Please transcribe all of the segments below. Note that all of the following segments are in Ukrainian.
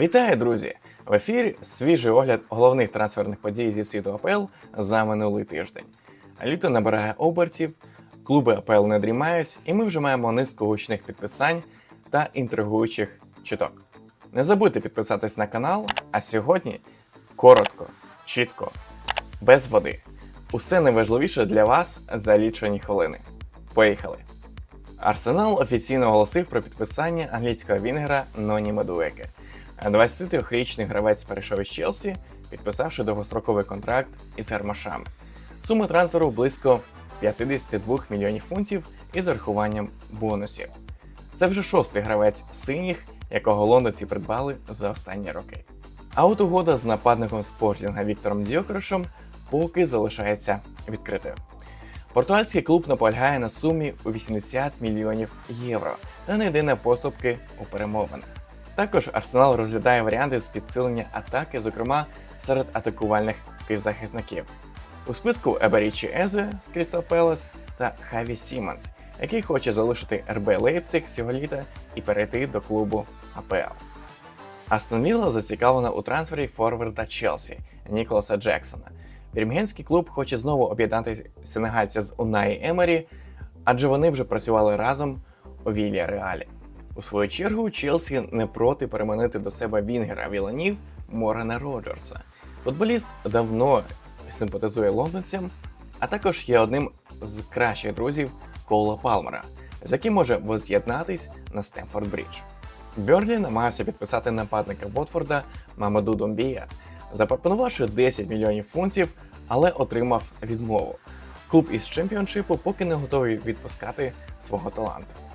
Вітаю, друзі! В ефірі свіжий огляд головних трансферних подій зі світу АПЛ за минулий тиждень. Літо набирає обертів, клуби АПЛ не дрімають, і ми вже маємо низку гучних підписань та інтригуючих чуток. Не забудьте підписатись на канал, а сьогодні коротко, чітко, без води. Усе найважливіше для вас за лічені хвилини. Поїхали! Арсенал офіційно оголосив про підписання англійського вінгера Ноні Медуеке. 23-річний гравець перейшов із Челсі, підписавши довгостроковий контракт із гармашами. Сума трансферу близько 52 мільйонів фунтів із зарахуванням бонусів. Це вже шостий гравець синіх, якого лондонці придбали за останні роки. А от угода з нападником спортінга Віктором Дьокершем поки залишається відкритою. Португальський клуб наполягає на сумі у 80 мільйонів євро та не йде на поступки у перемовинах. Також Арсенал розглядає варіанти з підсилення атаки, зокрема серед атакувальних півзахисників. У списку Еберічі Езе з Крістал Пелес та Хаві Сімонс, який хоче залишити РБ Лейпциг цього літа і перейти до клубу АПЛ. Астон Вілла зацікавлена у трансфері форварда Челсі Ніколаса Джексона. Бірмгенський клуб хоче знову об'єднати сенегальця з Унаї Емері, адже вони вже працювали разом у Вілля Реалі. У свою чергу, Челсі не проти переманити до себе Вінгера Віланів Морена Роджерса. Футболіст давно симпатизує лондонцям, а також є одним з кращих друзів Кола Палмера, з яким може воз'єднатись на Стемфорд Брідж. Берлі намагався підписати нападника Вотфорда Мамаду Домбія, запропонувавши 10 мільйонів фунтів, але отримав відмову. Клуб із чемпіоншипу поки не готовий відпускати свого таланту.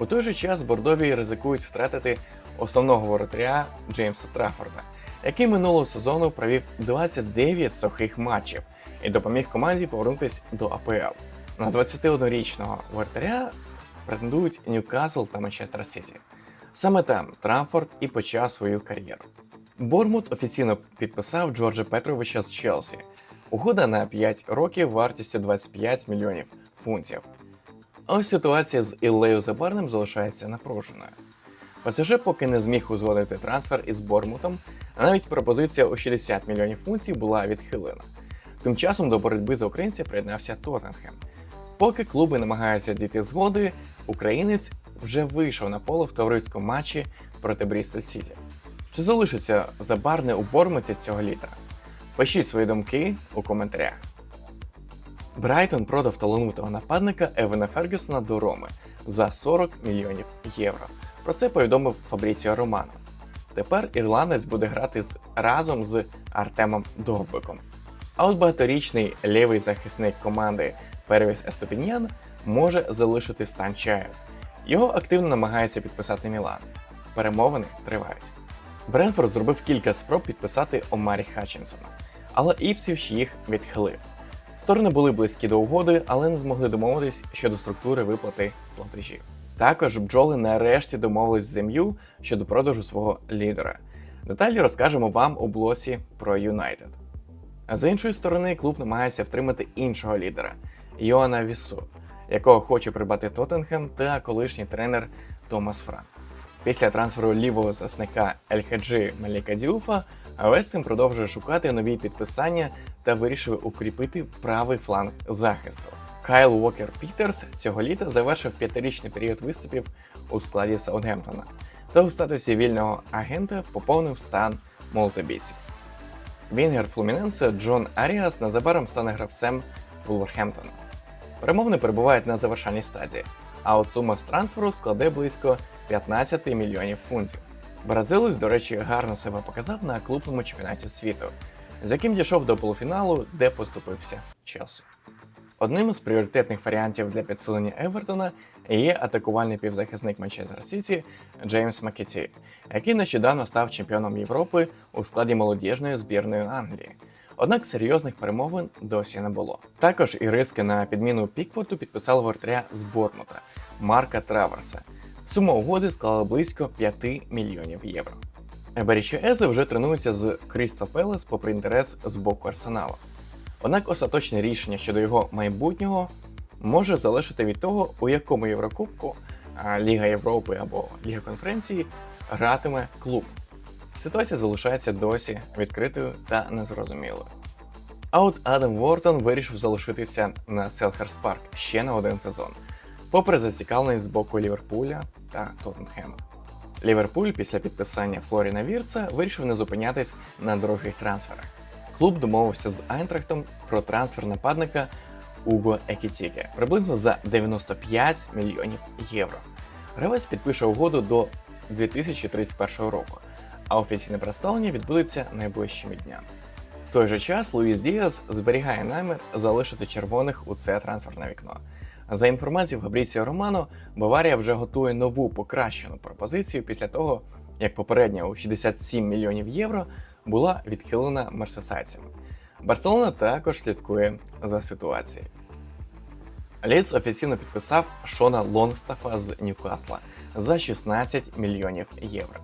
У той же час бордові ризикують втратити основного воротаря Джеймса Траффорда, який минулого сезону провів 29 сухих матчів і допоміг команді повернутися до АПЛ. На 21-річного воротаря претендують Ньюкасл та Манчестер Сіті. Саме там Трамфорд і почав свою кар'єру. Бормут офіційно підписав Джорджа Петровича з Челсі. Угода на 5 років вартістю 25 мільйонів фунтів. Ось ситуація з Іллею Забарним залишається напруженою. ПСЖ поки не зміг узгодити трансфер із Бормутом, а навіть пропозиція у 60 мільйонів фунтів була відхилена. Тим часом до боротьби за українця приєднався Тоттенхем. Поки клуби намагаються дійти згоди, українець вже вийшов на поле в товариському матчі проти Брістоль Сіті. Чи залишиться Забарне у Бормуті цього літа? Пишіть свої думки у коментарях. Брайтон продав талановитого нападника Евена Фергюсона до Роми за 40 мільйонів євро. Про це повідомив Фабріціо Романо. Тепер ірландець буде грати з, разом з Артемом Довбиком. А от багаторічний лівий захисник команди Первіс Естопіньян може залишити стан чаю. Його активно намагається підписати Мілан. Перемовини тривають. Бренфорд зробив кілька спроб підписати Омарі Хатчинсона, але Іпсвіч їх відхилив. Сторони були близькі до угоди, але не змогли домовитись щодо структури виплати платежів. Також бджоли нарешті домовились з ЗМЮ щодо продажу свого лідера. Деталі розкажемо вам у блоці про Юнайтед. А з іншої сторони, клуб намагається втримати іншого лідера Йоана Вісу, якого хоче придбати Тоттенхем та колишній тренер Томас Франк. Після трансферу лівого засника Ельхаджи Маліка Діуфа Вестем продовжує шукати нові підписання та вирішив укріпити правий фланг захисту. Кайл Уокер Пітерс цього літа завершив п'ятирічний період виступів у складі Саутгемптона та у статусі вільного агента поповнив стан молотобійців. Вінгер Флуміненсе Джон Аріас незабаром стане гравцем Вулверхемптона. Перемовини перебувають на завершальній стадії, а от сума з трансферу складе близько 15 мільйонів фунтів. Бразилець, до речі, гарно себе показав на клубному чемпіонаті світу, з яким дійшов до полуфіналу, де поступився Челсі. Одним із пріоритетних варіантів для підсилення Евертона є атакувальний півзахисник Манчестер Сіті Джеймс Макеті, який нещодавно став чемпіоном Європи у складі молодіжної збірної Англії. Однак серйозних перемовин досі не було. Також і риски на підміну Пікфорту підписали вратаря з Бортмута Марка Траверса. Сума угоди склала близько 5 мільйонів євро. Берічо Езе вже тренується з Крісто Пелес попри інтерес з боку Арсенала. Однак остаточне рішення щодо його майбутнього може залежати від того, у якому Єврокубку Ліга Європи або Ліга конференції гратиме клуб. ситуація залишається досі відкритою та незрозумілою. А от Адам Вортон вирішив залишитися на Селхерс Парк ще на один сезон, попри зацікавленість з боку Ліверпуля та Тоттенхема. Ліверпуль після підписання Флоріна Вірца вирішив не зупинятись на дорогих трансферах. Клуб домовився з Айнтрахтом про трансфер нападника Уго Екітіке приблизно за 95 мільйонів євро. Гравець підпише угоду до 2031 року, а офіційне представлення відбудеться найближчими днями. В той же час Луїс Діас зберігає намір залишити червоних у це трансферне вікно. За інформацією Фабріціо Романо, Баварія вже готує нову покращену пропозицію після того, як попередня у 67 мільйонів євро була відхилена мерсесайцями. Барселона також слідкує за ситуацією. Ліц офіційно підписав Шона Лонгстафа з Ньюкасла за 16 мільйонів євро.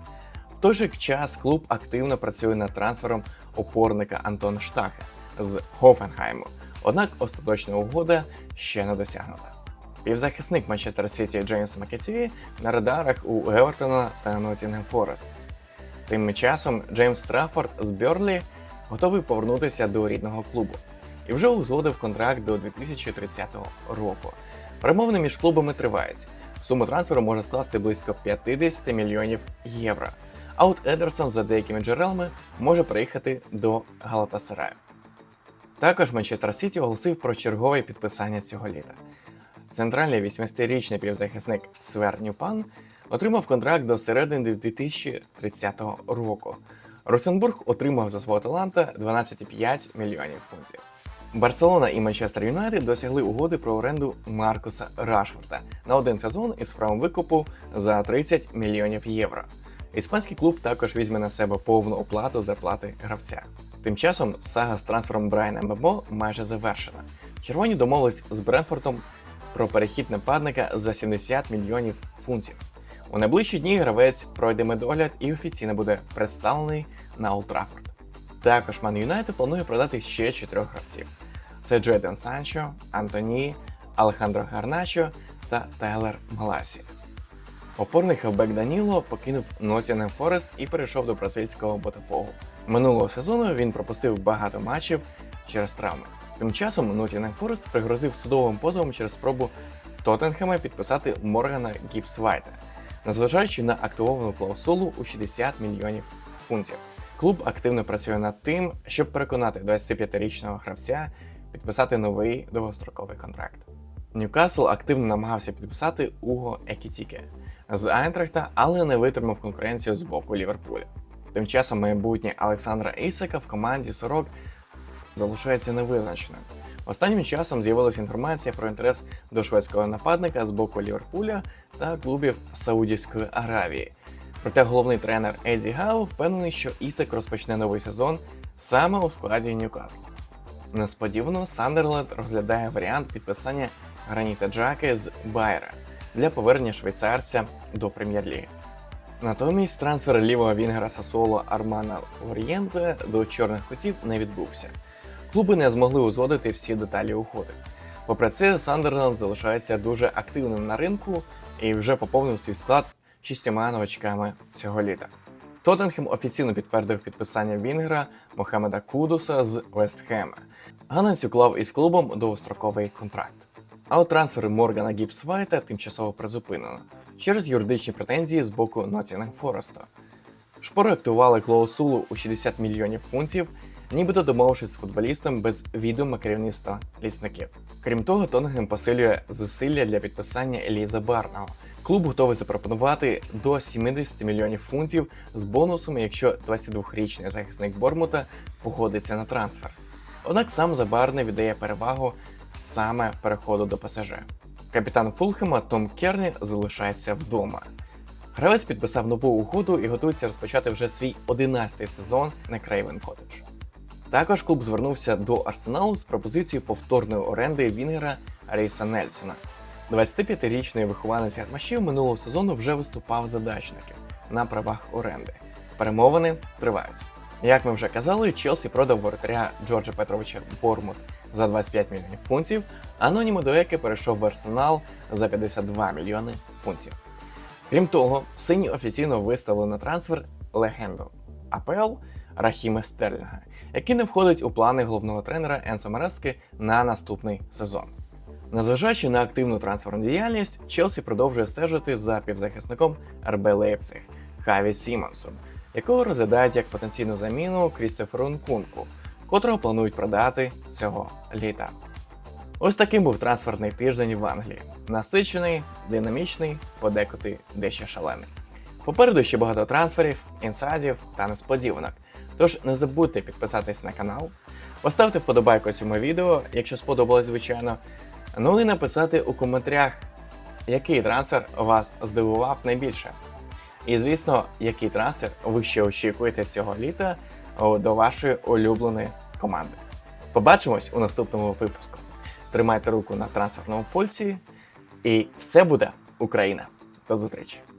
В той же час клуб активно працює над трансфером опорника Антона Штаха з Хофенхайму, однак остаточна угода ще не досягнута. Півзахисник Манчестер Сіті Джеймс Макетіві на радарах у Евертона та Ноттінгем Форест. Тим часом Джеймс Страффорд з Бьорлі готовий повернутися до рідного клубу і вже узгодив контракт до 2030 року. Перемовини між клубами тривають. Сума трансферу може скласти близько 50 мільйонів євро. А от Едерсон, за деякими джерелами, може приїхати до Галатасараю. Також Манчестер Сіті оголосив про чергове підписання цього літа. Центральний 80-річний півзахисник Свер Нюпан отримав контракт до середини 2030 року. Росенбург отримав за свого таланта 12,5 мільйонів фунтів. Барселона і Манчестер Юнайтед досягли угоди про оренду Маркуса Рашфорда на один сезон із правом викупу за 30 мільйонів євро. Іспанський клуб також візьме на себе повну оплату зарплати гравця. Тим часом сага з трансфером Брайана Мебо майже завершена. Червоні домовились з Бренфортом про перехід нападника за 70 мільйонів фунтів. У найближчі дні гравець пройде медогляд і офіційно буде представлений на Олд. Також Ман Юнайтед планує продати ще чотирьох гравців: це Джейден Санчо, Антоні, Алехандро Гарначо та Тайлер Маласі. Опорний хавбек Даніло покинув Нотінем Форест і перейшов до бразильського Ботафогу. Минулого сезону він пропустив багато матчів через травми. Тим часом Нотінем Форест пригрозив судовим позовом через спробу Тоттенхема підписати Моргана Гіпсвайта, незважаючи на активовану клаусулу у 60 мільйонів фунтів. Клуб активно працює над тим, щоб переконати 25-річного гравця підписати новий довгостроковий контракт. Ньюкасл активно намагався підписати Уго Екітіке з Айнтрахта, але не витримав конкуренцію з боку Ліверпуля. Тим часом майбутнє Олександра Ісака в команді Сорок залишається невизначеним. Останнім часом з'явилася інформація про інтерес до шведського нападника з боку Ліверпуля та клубів Саудівської Аравії. Проте головний тренер Еді Гау впевнений, що Ісак розпочне новий сезон саме у складі Ньюкасла. Несподівано Сандерленд розглядає варіант підписання Граніта Джаки з Байера для повернення швейцарця до прем'єр-ліги. Натомість трансфер лівого вінгера Сасуоло Армана Орієнте до чорних котів не відбувся. Клуби не змогли узгодити всі деталі уходи. Попри це, Сандерленд залишається дуже активним на ринку і вже поповнив свій склад шістьома новачками цього літа. Тоттенхем офіційно підтвердив підписання Вінгера Мохамеда Кудуса з Вестхема. Ганець уклав із клубом довгостроковий контракт. А от трансфери Моргана Гіпсвайта тимчасово призупинено через юридичні претензії з боку Ноттінгем Форесту. Шпори актували клаусулу у 60 мільйонів фунтів, нібито домовившись з футболістом без відома керівництва лісників. Крім того, Тоттенгем посилює зусилля для підписання Еліза Барного. Клуб готовий запропонувати до 70 мільйонів фунтів з бонусами, якщо 22-річний захисник Бормута погодиться на трансфер. Однак сам Забарне віддає перевагу саме переходу до ПСЖ. Капітан Фулхема Том Керні залишається вдома. Гравець підписав нову угоду і готується розпочати вже свій 11-й сезон на Крейвен Коттедж. Також клуб звернувся до Арсеналу з пропозицією повторної оренди Вінгера Рейса Нельсона. 25-річний вихованець гармашів минулого сезону вже виступав за дачників на правах оренди. Перемовини тривають. Як ми вже казали, Челсі продав воротаря Джорджа Петровича Бормут за 25 мільйонів фунтів, а Ноні Дуеке перейшов в Арсенал за 52 мільйони фунтів. Крім того, сині офіційно виставили на трансфер легенду АПЛ Рахіме Стерлінга, який не входить у плани головного тренера Енсо Мерески на наступний сезон. Незважаючи на активну трансферну діяльність, Челсі продовжує стежити за півзахисником РБ Лейпциг Хаві Сімонсом, якого розглядають як потенційну заміну Крістоферу Нкунку, котрого планують продати цього літа. Ось таким був трансферний тиждень в Англії. Насичений, динамічний, подекуди дещо шалений. Попереду ще багато трансферів, інсайдів та несподіванок. Тож не забудьте підписатись на канал, поставте вподобайку цьому відео, якщо сподобалось, звичайно. Ну і написати у коментарях, який трансфер вас здивував найбільше. І звісно, який трансфер ви ще очікуєте цього літа до вашої улюбленої команди. Побачимось у наступному випуску. Тримайте руку на трансферному пульсі, і все буде Україна. До зустрічі!